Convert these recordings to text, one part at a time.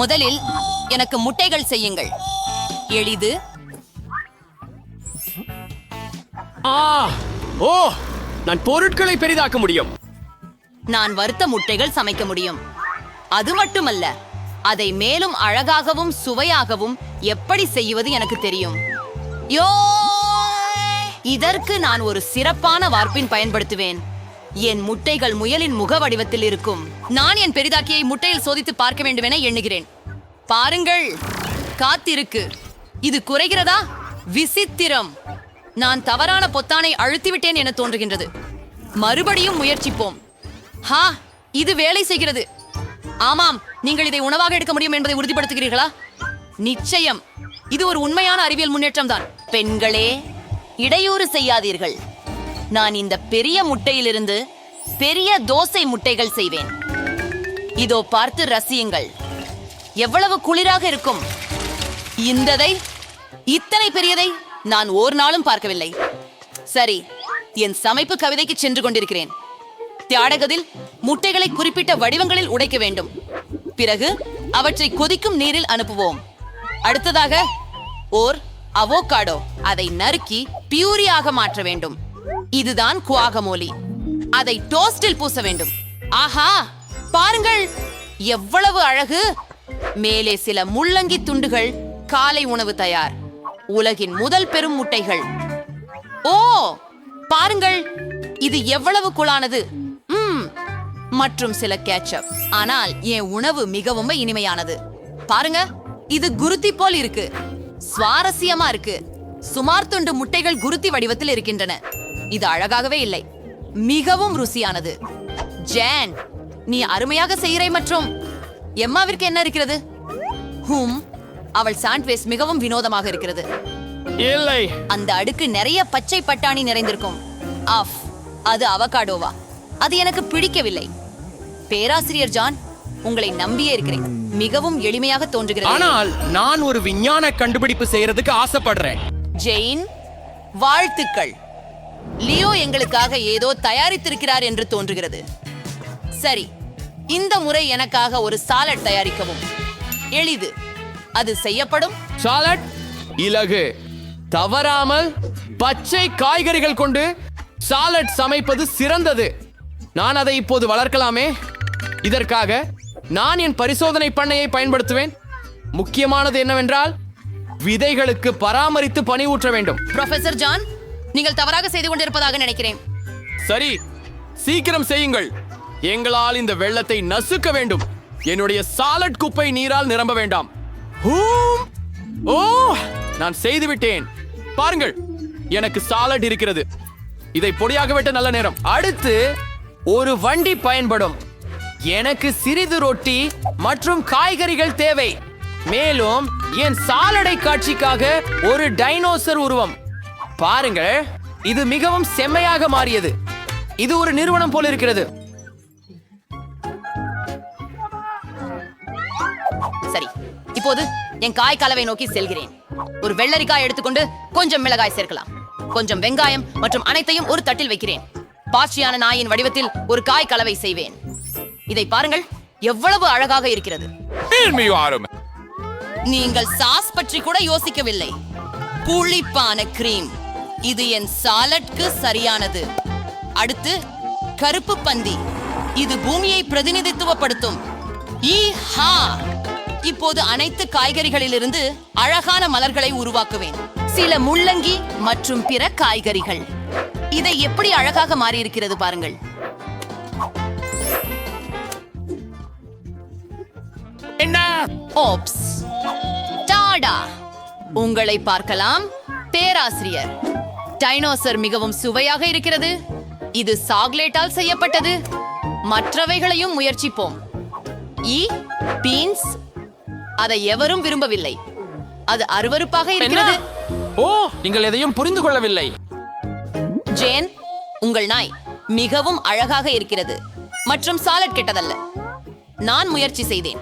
முதலில் எனக்கு முட்டைகள் செய்யுங்கள். எளிது. ஆ ஓ நான் பொருட்களை பெரிதாக்க முடியும். நான் வறுத்த முட்டைகள் சமைக்க முடியும். அது மட்டுமல்ல அதை மேலும் அழகாகவும் சுவையாகவும் எப்படி செய்வது எனக்கு தெரியும். யோ இதற்கு நான் ஒரு சிறப்பான வார்ப்பின் பயன்படுத்துவேன். என் முட்டைகள் முயலின் முக வடிவத்தில் இருக்கும். நான் என் பெரிதாக்கியை முட்டையில் சோதித்து பார்க்க வேண்டும் என எண்ணுகிறேன். பாருங்கள் காத்திருக்கு. இது குறைகிறதா? விசித்திரம். நான் தவறான பொத்தானை அழுத்திவிட்டேன் என தோன்றுகின்றது. மறுபடியும் முயற்சிப்போம். ஹா இது வேலை செய்கிறது. ஆமாம் நீங்கள் இதை உணவாக எடுக்க முடியும் என்பதை உறுதிப்படுத்துகிறீர்களா? நிச்சயம். இது ஒரு உண்மையான அறிவியல் முன்னேற்றம் தான் பெண்களே இடையூறு செய்யாதீர்கள். நான் இந்த பெரிய முட்டையிலிருந்து பெரிய தோசை முட்டைகள் செய்வேன். இதோ பார்த்து ரசியுங்கள். எவ்வளவு குளிராக இருக்கும். இந்ததை இத்தனை பெரியதை நான் ஒரு நாளும் பார்க்கவில்லை. சரி என் சமைப்பு கவிதைக்கு சென்று கொண்டிருக்கிறேன். தியாடகத்தில் முட்டைகளை குறிப்பிட்ட வடிவங்களில் உடைக்க வேண்டும். பிறகு அவற்றை கொதிக்கும் நீரில் அனுப்புவோம். அடுத்ததாக ஓர் அவோகாடோ அதை நறுக்கி பியூரியாக மாற்ற வேண்டும். இதுதான் குவாகமோலி. அதை டோஸ்டில் பூச வேண்டும். ஆஹா! பாருங்கள்! எவ்வளவு அழகு! மேலே சில முள்ளங்கி துண்டுகள் காலை உணவு தயார். உலகின் முதல் பெரும் முட்டைகள். ஓ! பாருங்கள்! இது எவ்வளவு குளானது மற்றும் சில கேட்சப் ஆனால் என் உணவு மிகவும் இனிமையானது. பாருங்க! இது குருத்தி போல் இருக்கு. சுவாரஸ்யமா இருக்கு. சுமார் துண்டு முட்டைகள் குருத்தி வடிவத்தில் இருக்கின்றன. இது அழகாகவே இல்லை. மிகவும் ருசியானது. ஜேன் நீ அருமையாக செய்கிறாய் மற்றும் எம்மாவிற்கு என்ன இருக்கிறது? ஹூம் அவள் சாண்ட்வேஸ் மிகவும் வினோதமாக இருக்கிறது. இல்லை. அந்த அடுக்கு நிறைய பச்சை பட்டாணி நிறைந்திருக்கும். ஆஃப் அது அவகாடோவா. அது எனக்கு பிடிக்கவில்லை. பேராசிரியர் ஜான் உங்களை நம்பியே இருக்கிறேன். மிகவும் எளிமையாக தோன்றுகிறது. ஆனால் நான் ஒரு விஞ்ஞான கண்டுபிடிப்பு செய்யறதுக்கு ஆசைப்படுறேன். ஜெயின் வாழ்த்துக்கள். லியோ எங்களுக்காக ஏதோ தயாரித்திருக்கிறார் என்று தோன்றுகிறது. சரி இந்த முறை எனக்காக ஒரு சாலட் தயாரிக்கவும். எளிது. அது செய்யப்படும். சாலட் இலகு. தவறாமல் பச்சை காய்கறிகள் கொண்டு சாலட் சமைப்பது சிறந்தது. நான் அதை இப்போது வளர்க்கலாமே. இதற்காக நான் என் பரிசோதனை பண்ணையை பயன்படுத்துவேன். முக்கியமானது என்னவென்றால் விதைகளுக்கு பராமரித்து பனி ஊற்ற வேண்டும். ப்ரொஃபசர் ஜான் நீங்கள் தவறாக செய்து கொண்டிருப்பதாக நினைக்கிறேன். சரி சீக்கிரம் செய்யுங்கள். எங்களால் இந்த வெள்ளத்தை நசுக்க வேண்டும். என்னுடைய சாலட் குப்பை நீரால் நிரம்ப வேண்டாம். ஓ நான் செய்துவிட்டேன். பாருங்கள் எனக்கு சாலட் இருக்கிறது. இதை பொடியாக வெட்ட நல்ல நேரம். அடுத்து ஒரு வண்டி பயன்படும். எனக்கு சிறிது ரொட்டி மற்றும் காய்கறிகள் தேவை. மேலும் என் சாலடை காட்சிக்காக ஒரு டைனோசர் உருவம். பாருங்கள் இது மிகவும் செம்மையாக மாறியது. இது ஒரு நிறுவனம் போல இருக்கிறது. சரி இப்போது என் காய் கலவை நோக்கி செல்கிறேன். ஒரு வெள்ளரிக்காய் எடுத்துக்கொண்டு கொஞ்சம் மிளகாய் சேர்க்கலாம். கொஞ்சம் வெங்காயம் மற்றும் அனைத்தையும் ஒரு தட்டில் வைக்கிறேன். பாச்சியான நாயின் வடிவத்தில் ஒரு காய் கலவை செய்வேன். இதை பாருங்கள் எவ்வளவு அழகாக இருக்கிறது. நீங்கள் சாஸ் பற்றி கூட யோசிக்கவில்லை. புளிப்பான கிரீம் இது என் சாலட்க்கு சரியானது. அடுத்து கருப்பு பந்தி. இது பூமியை பிரதிநிதித்துவப்படுத்தும். இப்போது அனைத்து காய்கறிகளிலிருந்து அழகான மலர்களை உருவாக்குவேன். சில முள்ளங்கி மற்றும் பிற காய்கறிகள். இதை எப்படி அழகாக மாறியிருக்கிறது பாருங்கள். என்ன? Oops tata. உங்களை பார்க்கலாம் பேராசிரியர். டைனோசர் மிகவும் சுவையாக இருக்கிறது. இது சாக்லேட்டால் செய்யப்பட்டது. மற்றவைகளையும் முயற்சிப்போம். பீன்ஸ். அதை எவரும் விரும்பவில்லை. அது அருவருப்பாக இருக்கிறது. ஓ நீங்கள் எதையும் புரிந்து கொள்ளவில்லை. ஜேன் உங்கள் நாய் மிகவும் அழகாக இருக்கிறது. மற்றும் சாலட் கெட்டதல்ல. நான் முயற்சி செய்தேன்.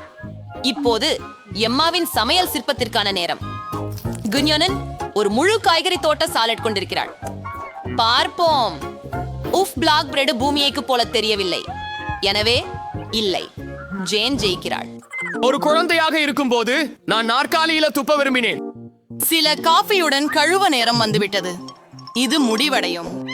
இப்போது எம்மாவின் சமையல் சிற்பத்திற்கான நேரம். குன்யோனன் ஒரு முழு காய்கறி தோட்ட சாலட் கொண்டிருக்கிறாள். பார்ப்போம். உஃப் பிளாக் பிரெட் பூமியைக்கு போல தெரியவில்லை. எனவே இல்லை. ஜேன் ஜெயிக்கிறாள். ஒரு குழந்தையாக இருக்கும்போது நான் நாற்காலியில துப்ப விரும்பினேன். சில காஃபியுடன் கழுவ நேரம் வந்துவிட்டது. இது முடிவடையும்.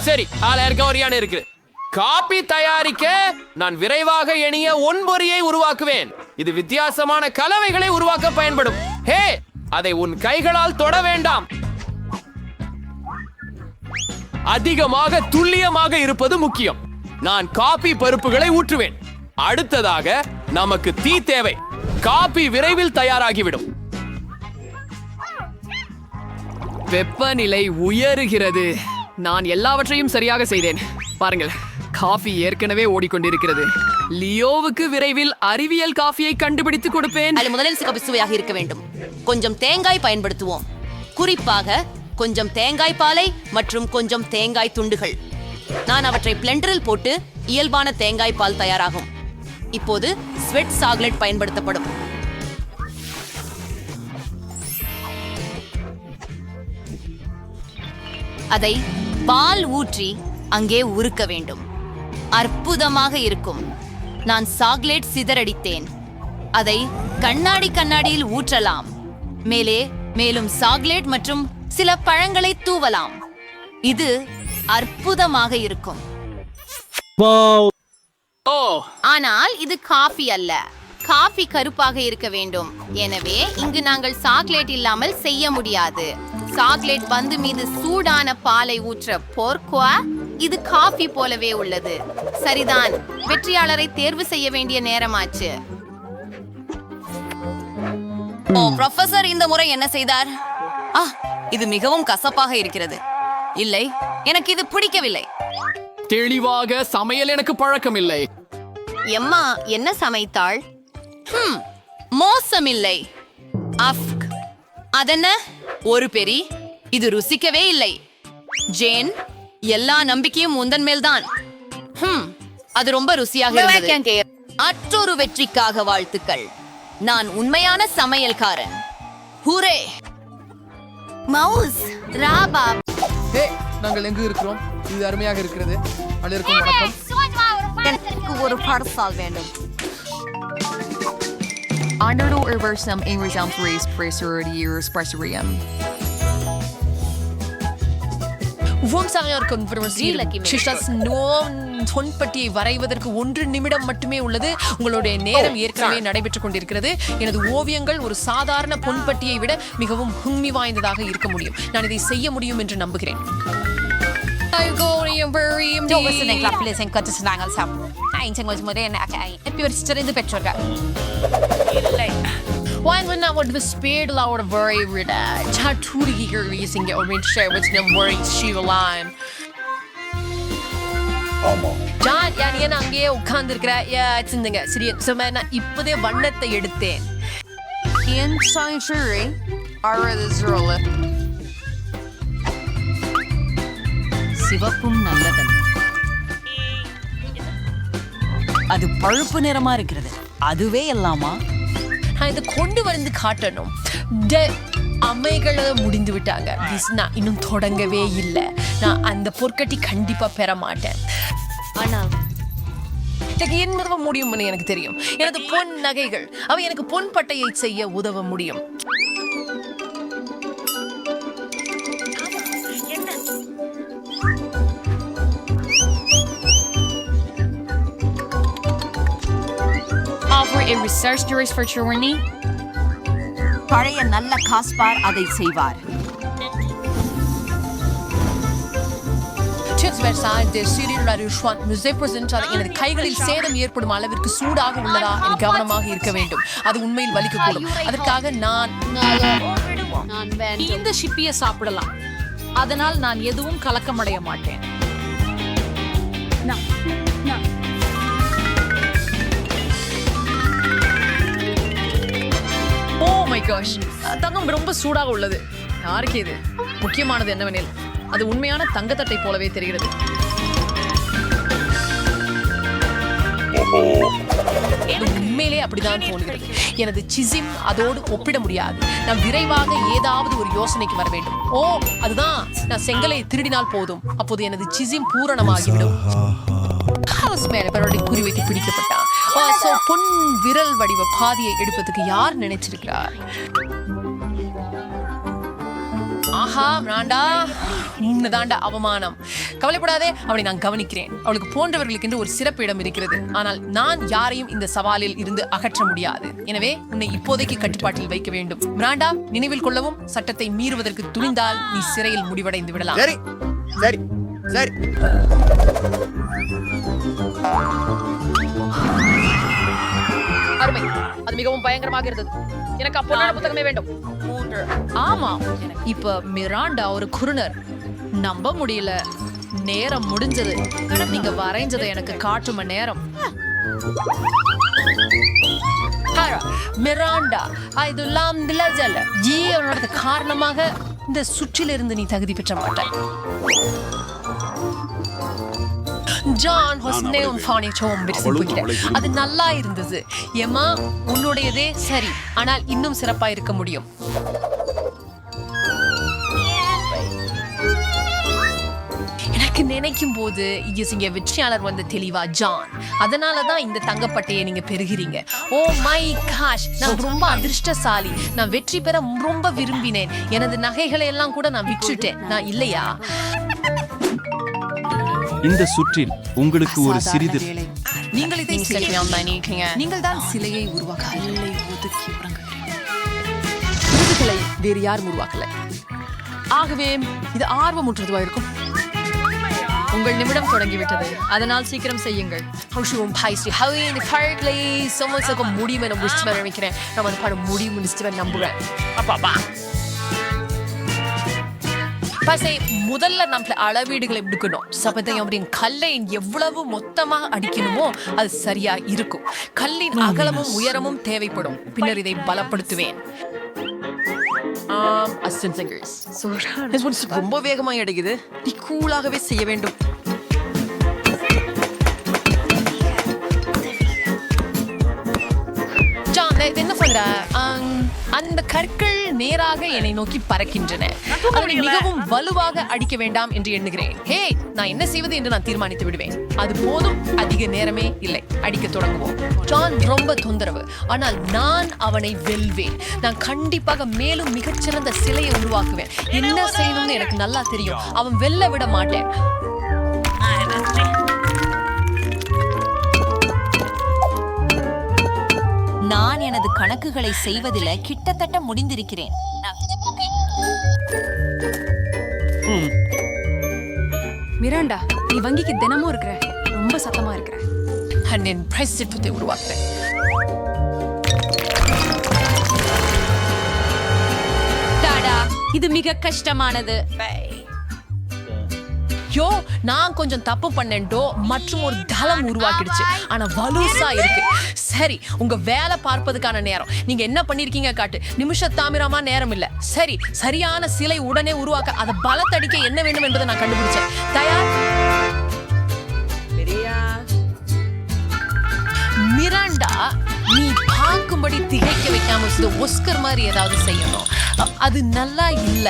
சரி. ஆளருக்கு ஒரியான இருக்கு காபி தயாரிக்க நான் விரைவாக எணிய ஒன்பொறியை உருவாக்குவேன். இது வித்தியாசமான கலவைகளை உருவாக்க பயன்படும். ஹே அதை உன் கைகளால் தொட வேண்டாம். அதிகமாக துல்லியமாக இருப்பது முக்கியம். நான் காபி பருப்புகளை ஊற்றுவேன். அடுத்ததாக நமக்கு தீ தேவை. காபி விரைவில் தயாராகிவிடும். வெப்பநிலை உயருகிறது. நான் எல்லாவற்றையும் சரியாக செய்தேன். பாருங்கள் காஃபி ஏற்கனவே ஓடிக்கொண்டிருக்கிறது. லியோவுக்கு விரைவில் அறிவியல் காஃபியை கண்டுபிடித்து கொடுப்பேன். அது முதலில் சிகப்பு சுவையாக இருக்க வேண்டும். கொஞ்சம் தேங்காய் பயன்படுத்துவோம். குறிப்பாக கொஞ்சம் தேங்காய் பாலை மற்றும் கொஞ்சம் தேங்காய் துண்டுகள். நான் அவற்றை பிளெண்டரில் போட்டு இயல்பான தேங்காய் பால் தயாராகும். இப்போது ஸ்வெட் சாக்லேட் பயன்படுத்தப்படும். அதை பால் ஊற்றி அங்கே உருக்க வேண்டும். அற்புதமாக இருக்கும். நான் சாக்லேட் சிதறடித்தேன். அதை கண்ணாடி கண்ணாடியில் ஊற்றலாம். மேலே மேலும் சாக்லேட் மற்றும் சில பழங்களை தூவலாம். இது அற்புதமாக இருக்கும். ஓ. ஆனால் இது காஃபி அல்ல. காஃபி கருப்பாக இருக்க வேண்டும். எனவே இங்கு நாங்கள் சாக்லேட் இல்லாமல் செய்ய முடியாது. சாக்லேட் பந்து மீது சூடான பாலை ஊற்ற போர்க்குவா? இது காஃபி போலவே உள்ளது. சரிதான். வெற்றியாளரை தேர்வு செய்ய வேண்டிய நேரமாச்சு. ஓ ப்ரொஃபசர் இந்த முறை என்ன செய்தார்? ஆ இது மிகவும் கசப்பாக இருக்கிறது. இல்லை எனக்கு இது பிடிக்கவில்லை. தெளிவாக சமையல் எனக்கு பழக்கம் இல்லை எம்மா என்ன சமைத்தாள்? ஹம், மோசமில்லை. அஃப்க் அதென்ன? ஒரு பெரி இது ருசிக்கவே இல்லை. ஜேன் எல்லா நம்பிக்கையும் உந்தன் மேல்தான். ஹம், அது ரொம்ப ருசியாக இருந்தது. மற்றொரு வெற்றிக்காக வாழ்த்துக்கள். நான் உண்மையான சமையல்காரன். ஹூரே! மவுஸ்! ராபா ஹே நாங்கள் எங்கு இருக்கிறோம்? இது அருமையாக இருக்கிறது. அனைவருக்கும் வணக்கம் எனக்கு ஒரு படசால் வேண்டும். Another Universum Inversum Race Presurius Presurium. Wurmsarier Konferenzieren. Schichtas nur தொன்பட்டியை வரைவதற்கு ஒன்று நிமிடம் மட்டுமே உள்ளது. உங்களுடைய நேரம் ஏற்கனவே நடைபெற்றுக் கொண்டிருக்கிறது. எனது ஓவியங்கள் ஒரு சாதாரண பொன்பட்டியை விட மிகவும் ஹும்மி வாய்ந்ததாக இருக்க முடியும். நான் இதை செய்ய முடியும் என்று நம்புகிறேன். Dovesten Why would not want to speed loud very rid Chaturiger using the orange shirt with no worries she line. John யா நீ என்ன அங்கேயே உட்கார்ந்து இருக்கிற சிந்துங்க சரி ஸோ நான் இப்போதே வண்ணத்தை எடுத்தேன். சிவப்பும் நல்லதன் அது பழுப்பு நிறமா இருக்கிறது அதுவே எல்லாமா நான் இதை கொண்டு வந்து காட்டணும். டெ- அமைகளை முடிந்து விட்டாங்க. நான் இன்னும் தொடங்கவே இல்லை. நான் அந்த பொற்கட்டி கண்டிப்பா பெற மாட்டேன். ஆனால் எனக்கு என் உதவ முடியும்னு எனக்கு தெரியும். எனது பொன் நகைகள் அவை எனக்கு பொன் பட்டையை செய்ய உதவ முடியும். A research tourist for Churni. பழைய நல்ல காஸ்பார் அதை செய்வார். Versailles de Cyril Larouchouan Musée Presental எனது கைகளில் சேதம் ஏற்படும் அளவிற்கு சூடாக உள்ளதா என கவனமாக இருக்க வேண்டும் அது உண்மையில் வலிக்கக்கூடும் அதற்காக நான் இந்த ஷிப்பிய சாப்பிடலாம் அதனால் நான் எதுவும் கலக்கமடைய மாட்டேன் காஷ் தங்கம் ரொம்ப சூடாக உள்ளது. யாருக்கு இது? முக்கியமானது என்னவெனில் அது உண்மையான தங்கத்தட்டை போலவே தெரிகிறது. உண்மையிலே அப்படிதான் தோணுகிறது எனது சிசிம் அதோடு ஒப்பிட முடியாது. நான் விரைவாக ஏதாவது ஒரு யோசனைக்கு வர வேண்டும். ஓ அதுதான். நான் செங்கலை திருடினால் போதும். அப்போது எனது சிசிம் பூரணமாகிவிடும். ஹவுஸ் மேல குறிவைத்து பிடிக்கப்பட்டான் ஓ பொன் விரல் வடிவ பாதியை எடுப்பதுக்கு யார் நினைச்சிருக்கிறார்? ஆஹா வேண்டா உன்னதாண்டா அவமானம். கவலைப்படாதே அவளை நான் கவனிக்கிறேன். அவளுக்கு போன்றவர்களுக்கு என்று ஒரு சிறப்பு இடம் இருக்கிறது. ஆனால் நான் யாரையும் இந்த சவாலில் இருந்து அகற்ற முடியாது. எனவே உன்னை இப்போதைக்கு கட்டுப்பாட்டில் வைக்க வேண்டும். பிராண்டா நினைவில் கொள்ளவும் சட்டத்தை மீறுவதற்கு துணிந்தால் நீ சிறையில் முடிவடைந்து விடலாம். சரி. சரி. சரி. அருமை. அது மிகவும் பயங்கரமாக இருந்தது. எனக்கு அப்பொன்னான புத்தகமே வேண்டும். ஆமா. இப்ப மிராண்டா ஒரு குருணர். நம்ப முடியல. நேரம் முடிஞ்சது. நீங்க வரைஞ்சதை எனக்கு காட்டும நேரம். ஹாரா, மிராண்டா ஜீவனோட காரணமாக இந்த சுற்றிலிருந்து நீ தகுதி பெற்ற மாட்டாய். ஜான் ஹொஸ்னே உன் ஃபானி சோம் போகிறேன் அது நல்லா இருந்தது. ஏமா உன்னுடையதே சரி. ஆனால் இன்னும் சிறப்பா இருக்க முடியும். எனக்கு நினைக்கும் போது இங்க வெற்றியாளர் வந்த தெளிவா ஜான் அதனால தான் இந்த தங்கப்பட்டையை நீங்க பெறுகிறீங்க. ஓ மை காஷ் நான் ரொம்ப அதிர்ஷ்டசாலி. நான் வெற்றி பெற ரொம்ப விரும்பினேன். எனது நகைகளை எல்லாம் கூட நான் விற்றுட்டேன். நான் இல்லையா? இந்த சுற்றில் உங்களுக்கு ஒரு சிறிது நீங்கள் இதை நீங்கள் தான் சிலையை உருவாக்க விருதுகளை வேறு யாரும் உருவாக்கல. ஆகவே இது ஆர்வமுற்றதுவா இருக்கும். உங்கள் நிமிடம் தொடங்கிவிட்டது. அதனால் சீக்கிரம் செய்யுங்கள். ஹவுஷுவும் பாய்ச்சி ஹவு இந்த கழகளை சமோசாக்க முடியும் என முடிச்சுட்டு நினைக்கிறேன். நம்ம அந்த படம் முடியும் முடிச்சுட்டு நம்புறேன் அப்பா. பசை முதல்ல நம்மள அளவீடுகளை எடுக்கணும் சபதம் அப்படின்னு கல்லை எவ்வளவு மொத்தமா அடிக்கணுமோ அது சரியா இருக்கும். கல்லின் அகலமும் உயரமும் தேவைப்படும். பின்னர் இதை பலப்படுத்துவேன். ஆம் அசிஸ்டன்ட் சிங்கர்ஸ் ரொம்ப வேகமா அடைக்குது. நீ கூலாகவே செய்ய வேண்டும். ஜான் என்ன சொல்ற? அந்த கற்கள் நேராக என்னை நோக்கி பறக்கின்றன. அதனை மிகவும் வலுவாக அடிக்க வேண்டாம் என்று எண்ணுகிறேன். ஹே நான் என்ன செய்வது என்று நான் தீர்மானித்து விடுவேன். அது போதும் அதிக நேரமே இல்லை. அடிக்க தொடங்குவோம். ஜான் ரொம்ப தொந்தரவு. ஆனால் நான் அவனை வெல்வேன். நான் கண்டிப்பாக மேலும் மிகச்சிறந்த சிலையை உருவாக்குவேன். என்ன செய்யணும்னு எனக்கு நல்லா தெரியும். அவன் வெல்ல விட மாட்டேன். நான் எனது கணக்குகளை செய்வதில் கிட்டத்தட்ட முடிந்திருக்கிறேன். மிராண்டா நீ வங்கிக்கு தினமும் இருக்கிற ரொம்ப சத்தமா இருக்கிற. அண்ணன் பிரசித்தத்தை உருவாக்குறேன். டாடா இது மிக கஷ்டமானது. யோ நான் கொஞ்சம் தப்பு பண்ணேன்டோ மற்றும் ஒரு தளம் உருவாக்கிடுச்சு. ஆனா வலுசா இருக்கு. சரி உங்க வேலை பார்ப்பதுக்கான நேரம். நீங்க என்ன பண்ணிருக்கீங்க காட்டு? நிமிஷ தாமிரமா நேரம் இல்ல. சரி சரியான சிலை உடனே உருவாக்க அதை பலத்தடிக்க என்ன வேண்டும் என்பதை நான் கண்டுபிடிச்சேன். தயார்? மிராண்டா நீ பார்க்கும்படி திகைக்க வைக்காம ஒஸ்கர் மாதிரி ஏதாவது செய்யணும். அது நல்லா இல்ல.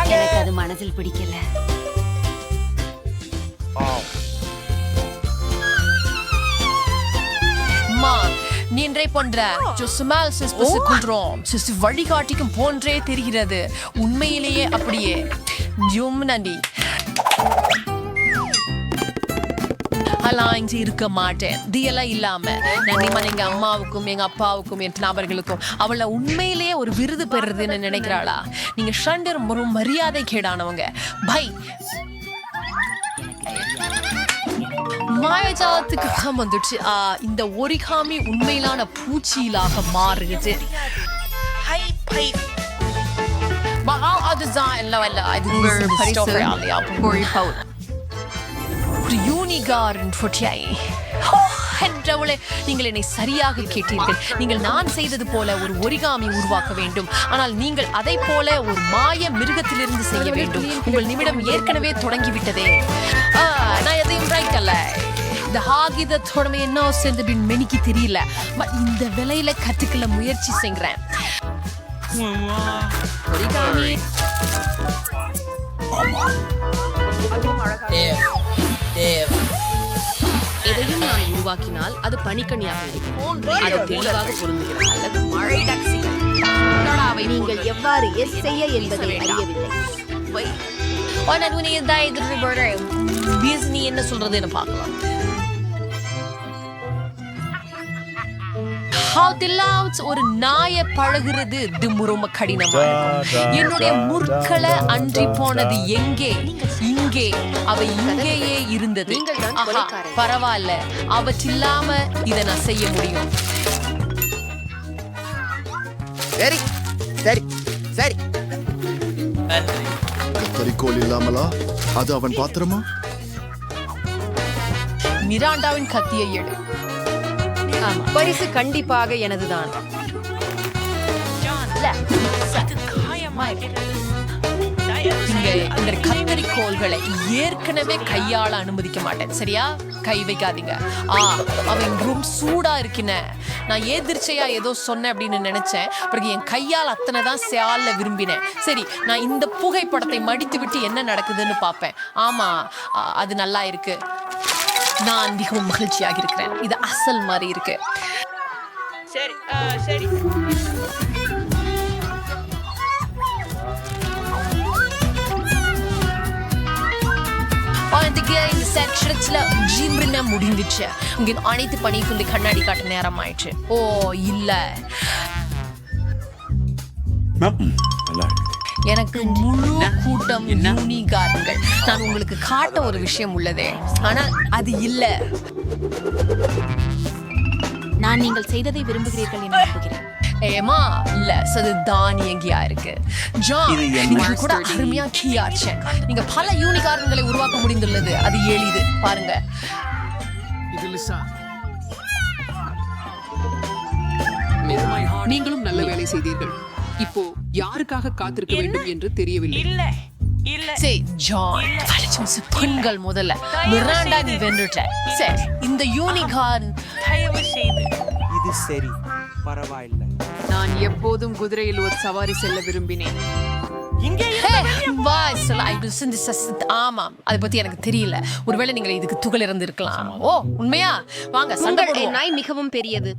எனக்கு அது மனதில் பிடிக்கல. மா நீன்றே போன்ற ஜொசுமால் குன்றோம். சிஸ் வழிகாட்டிக்கும் போன்றே தெரிகிறது. உண்மையிலேயே அப்படியே. ஜும் நன்றி அலாய்ஞ்சு இருக்க மாட்டேன். தியெல்லாம் இல்லாம. நன்றிமன் எங்க அம்மாவுக்கும் எங்க அப்பாவுக்கும் என் நபர்களுக்கும் அவளை உண்மையிலேயே ஒரு விருது பெறுறதுன்னு நினைக்கிறாளா? நீங்க ஷண்டர் ஒரு மரியாதை கேடானவங்க. பை. மாயஜாலத்துக்கு கம் வந்துடுச்சு. இந்த ஒரிகாமி உண்மையிலான பூச்சியிலாக மாறுகிறது Baka design இல்ல இல்ல இது பரிசு. ஒரு யூனிகார்ன் ஃபொட்டியாய் என்றவளே நீங்கள் என்னை சரியாக கேட்டீர்கள். நீங்கள் நான் செய்தது போல ஒரு ஒரிகாமி உருவாக்க வேண்டும். ஆனால் நீங்கள் அதை போல ஒரு மாய மிருகத்திலிருந்து செய்ய வேண்டும். உங்கள் நிமிடம் ஏற்கனவே தொடங்கிவிட்டதே. ஆ, நான் எதையும் ரைட் அல்ல. இந்த ஹாகிதத்தோட என்ன சேர்ந்து பின் மெனிக்கு தெரியல. பட் இந்த விலையில கத்துக்கல முயற்சி செய்கிறேன் ஒரிகாமி. உருவாக்கினால் அது பனிக்கணியாக இருக்கும். அது தெளிவாக பொருந்துகிறது. அல்லது மழை டாக்ஸிகள் நீங்கள் எவ்வாறு எஸ் செய்ய என்பதை அறியவில்லை. நீ என்ன சொல்றதுன்னு பார்க்கலாம். How the louds ஒரு நாய பழகுறது திம்மு ரொம்ப கடினமா என்னுடைய முற்கள அன்றி போனது எங்கே? இங்கே. அவ இங்கேயே இருந்தது. பரவாயில்ல. அவற்றில்லாம இதை நான் செய்ய முடியும். சரி சரி சரி. கத்தரிக்கோல் இல்லாமலா? அது அவன் பாத்திரமா? மிராண்டாவின் கத்தியை எடு. பரிசு கண்டிப்பாக எனதுதான். இந்த கத்தரிக்கோள்களை ஏற்கனவே கையாள அனுமதிக்க மாட்டேன். சரியா? கை வைக்காதீங்க. ஆ அவன் ரொம்ப சூடா இருக்கின நான் எதிர்ச்சையா ஏதோ சொன்னேன் அப்படின்னு நினைச்சேன். பிறகு என் கையால் அத்தனை தான் சேல்ல விரும்பினேன். சரி நான் இந்த புகைப்படத்தை மடித்து விட்டு என்ன நடக்குதுன்னு பார்ப்பேன். ஆமா அது நல்லா இருக்கு. நான் மிகவும் மகிழ்ச்சியாக இருக்கிறேன். இது அசல் மாதிரி இருக்கு. அதுக்கு இந்த செக்ஷன்ஸ்ல ஜிம்ரின முடிஞ்சிச்சு. இங்க அனைத்து பணிக்கும் இந்த கண்ணாடி காட்ட நேரம் ஆயிடுச்சு ஓ இல்ல. எனக்கு முழு கூட்டம் யூனிகாரங்கள் நான் உங்களுக்கு காட்ட ஒரு விஷயம் உள்ளதே. ஆனா அது இல்ல. நான் நீங்கள் செய்ததை விரும்புகிறீர்கள் என நம்புகிறேன். ஏமா இல்ல. சது தானியங்கியா இருக்கு. ஜான் நீங்க கூட அருமையா கீயாச்சேன் நீங்க பல யூனிகாரன்களை உருவாக்க முடிந்துள்ளது. அது எளிது. பாருங்க. நீங்களும் நல்ல வேலை செய்தீர்கள். இப்போ யாருக்காக காத்திருக்க வேண்டும் என்று தெரியவில்லை. சரி ஜான் வலிச்சு பெண்கள் முதல்ல. மிராண்டா நீ வென்றுட்ட. சரி இந்த யூனிகார்ன் இது சரி பரவாயில்லை. நான் எப்போதும் குதிரையில் ஒரு சவாரி செல்ல விரும்பினேன். ஆமாம் அதை பத்தி எனக்கு தெரியல. ஒருவேளை நீங்க இதுக்கு துகள் இருந்து இருக்கலாம் ஓ உண்மையா? வாங்க. நாய் மிகவும் பெரியது.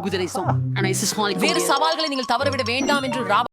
குதிரை வேறு சவால்களை நீங்கள் தவறவிட வேண்டாம் என்று ராபர்ட்